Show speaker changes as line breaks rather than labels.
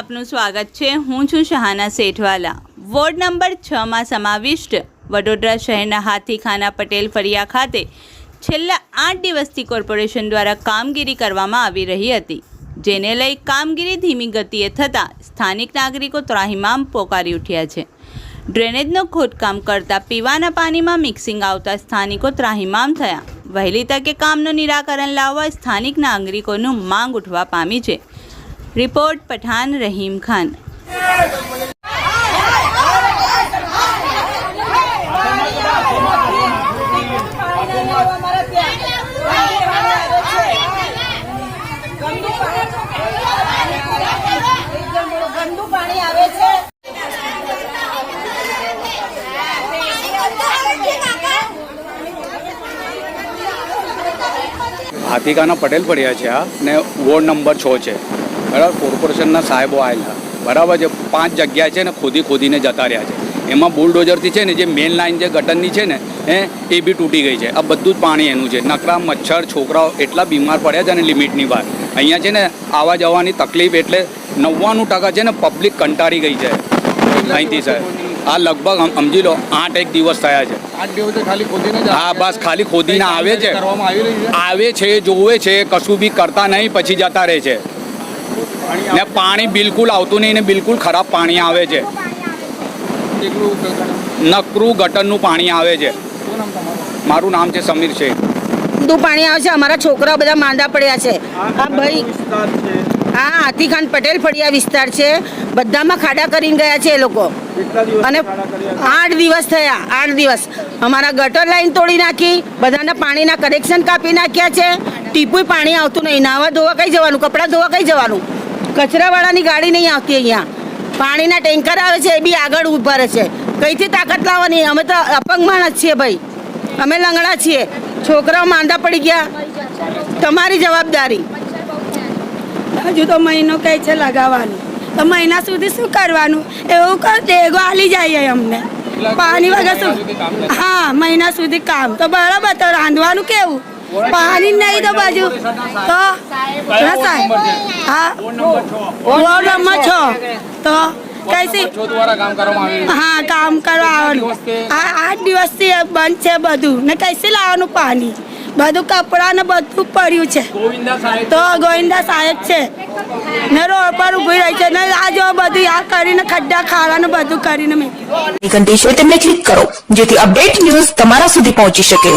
આપનું સ્વાગત છે. હું છું શહાના શેઠવાલા. વોર્ડ નંબર છમાં સમાવિષ્ટ વડોદરા શહેરના હાથીખાના પટેલ ફરિયા ખાતે છેલ્લા આઠ દિવસથી કોર્પોરેશન દ્વારા કામગીરી કરવામાં આવી રહી હતી, જેને લઈ કામગીરી ધીમી ગતિએ થતાં સ્થાનિક નાગરિકો ત્રાહિમામ પોકારી ઉઠ્યા છે. ડ્રેનેજનો ખોદકામ કરતાં પીવાના પાણીમાં મિક્સિંગ આવતા સ્થાનિકો ત્રાહિમામ થયા. વહેલી તકે કામનું નિરાકરણ લાવવા સ્થાનિક નાગરિકોનું માંગ ઉઠવા પામી છે. રિપોર્ટ પઠાણ રહીમ ખાન.
હાથીકાના પટેલ પડ્યા છે આ ને વોર્ડ નંબર છ છે. બરાબર? કોર્પોરેશનના સાહેબો આવેલા. બરાબર છે? પાંચ જગ્યા છે ને ખોદી ખોદીને જતા રહ્યા છે. એમાં બુલડોઝરથી છે ને જે મેન લાઈન જે ગટરની છે ને એ એ બી તૂટી ગઈ છે. આ બધું જ પાણી એનું છે. નકરા મચ્છર છોકરાઓ એટલા બીમાર પડ્યા છે ને લિમિટની બહાર. અહીંયા છે ને આવવા જવાની તકલીફ એટલે નવ્વાણું ટકા છે ને પબ્લિક કંટાળી ગઈ છે. અહીંથી સાહેબ. આ લગભગ સમજી લો આઠ એક દિવસ થયા છે.
આઠ દિવસે ખાલી ખોદીને
હા બસ ખાલી ખોદીને આવે છે.
આવે છે
જોવે છે કશું બી કરતા નહીં પછી જતા રહે છે. ને પાણી બિલકુલ આવતું નહીં ને બિલકુલ ખરાબ પાણી આવે છે. નકરું ગટરનું પાણી આવે છે. મારું નામ છે સમીર છે
ગંદુ પાણી આવે છે અમારા છોકરાઓ બધા માંદા પડ્યા છે. આ ભાઈ હા હાથીખાન પટેલ ફળિયા વિસ્તાર છે. બધામાં ખાડા કરીને ગયા છે એ લોકો. અને આઠ દિવસ થયા આઠ દિવસ. અમારા ગટર લાઈન તોડી નાખી બધાના પાણીના કનેક્શન કાપી નાખ્યા છે. ટીપુય પાણી આવતું નહીં નાવા ધોવા કઈ જવાનું કપડાં ધોવા કઈ જવાનું? કચરાવાળાની ગાડી નહીં આવતી અહીંયા. પાણીના ટેન્કર આવે છે એ બી આગળ ઊભા રહે છે. કઈથી તાકાત લાવવાની? અમે તો અપંગ માણસ છીએ ભાઈ. અમે લંગડા છીએ. છોકરાઓ માંદા પડી ગયા. તમારી જવાબદારી.
હજુ તો મહિનો કહે છે લગાવવાનું. તો મહિના સુધી શું કરવાનું? એવું કર દેગો હાલી જાય અમને. પાણી વગર શું? હા મહિના સુધી કામ. તો બરાબર તો રાંધવાનું કેવું? પાણી નહીં તો બાજુ. તો હા. નંબર છ. તો
રહ્યું
હા, કામ કરવા આવવાનું. આ આઠ દિવસથી બંધ છે બધું. ને કઈથી લાવવાનું પાણી? બધું કપડાં ને બધું પડ્યું છે. તો, ગોવિંદા સાહેબ છે. ને રોડ પર ઊભી રહી છે. ને આ જો બધું આ કરીને ખડ્ડા ખાવાનું બધું કરીને મેં
છે તેમને ક્લિક કરો, જેથી અપડેટ ન્યૂઝ તમારા સુધી પહોંચી શકે.